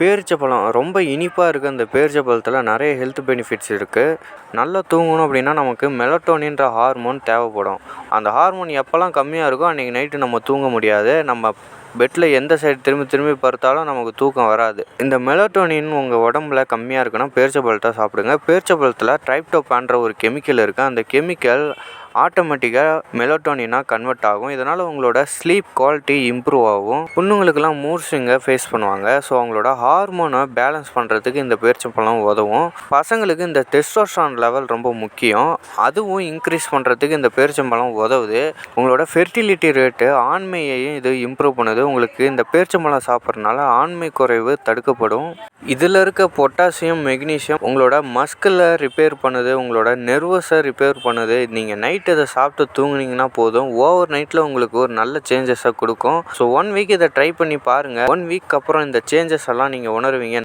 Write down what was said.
பேரிச்சப்பழம் ரொம்ப இனிப்பாக இருக்குது அந்த பேரிச்சப்பழத்தில் நிறைய ஹெல்த் பெனிஃபிட்ஸ் இருக்குது நல்லா தூங்கணும் அப்படின்னா நமக்கு மெலட்டோனின்ற ஹார்மோன் தேவைப்படும். அந்த ஹார்மோன் எப்போல்லாம் கம்மியாக இருக்கோ அன்றைக்கி நைட்டு நம்ம தூங்க முடியாது. நம்ம பெட்டில் எந்த சைடு திரும்பி திரும்பி பார்த்தாலும் நமக்கு தூக்கம் வராது. இந்த மெலட்டோனின் உங்கள் உடம்புல கம்மியாக இருக்குன்னா பேரிச்சப்பழத்தை சாப்பிடுங்க. பேரிச்சப்பழத்தில் ட்ரைப்டோப்பான்ற ஒரு கெமிக்கல் இருக்குது அந்த கெமிக்கல் ஆட்டோமேட்டிக்காக மெலட்டோனினாக கன்வெர்ட் ஆகும். இதனால் உங்களோட ஸ்லீப் குவாலிட்டி இம்ப்ரூவ் ஆகும். பொண்ணுங்களுக்கெல்லாம் மூர்ஸிங்க ஃபேஸ் பண்ணுவாங்க. ஸோ அவங்களோட ஹார்மோனை பேலன்ஸ் பண்ணுறதுக்கு இந்த பேரிச்சம்பழம் உதவும். பசங்களுக்கு இந்த டெஸ்டோஸ்ட்ரான் லெவல் ரொம்ப முக்கியம். அதுவும் இன்க்ரீஸ் பண்ணுறதுக்கு இந்த பேரிச்சம்பழம் உதவுது. உங்களோட ஃபெர்டிலிட்டி ரேட்டு ஆண்மையையும் இது இம்ப்ரூவ் பண்ணுது. உங்களுக்கு இந்த பேரிச்சம்பழம் சாப்பிட்றதுனால ஆண்மை குறைவு தடுக்கப்படும். இதில் இருக்க பொட்டாசியம் மெக்னீஷியம் உங்களோட மஸ்கில் ரிப்பேர் பண்ணுது உங்களோட நெர்வஸை ரிப்பேர் பண்ணுது. நீங்கள் நைட் இதை சாப்பிட்டு தூங்குனீங்கன்னா போதும். ஓவர் நைட்டில் உங்களுக்கு ஒரு நல்ல சேஞ்சஸை கொடுக்கும். ஸோ ஒன் வீக் இதை ட்ரை பண்ணி பாருங்கள் ஒன் வீக் அப்புறம் இந்த சேஞ்சஸ் எல்லாம் நீங்கள் உணருவீங்க.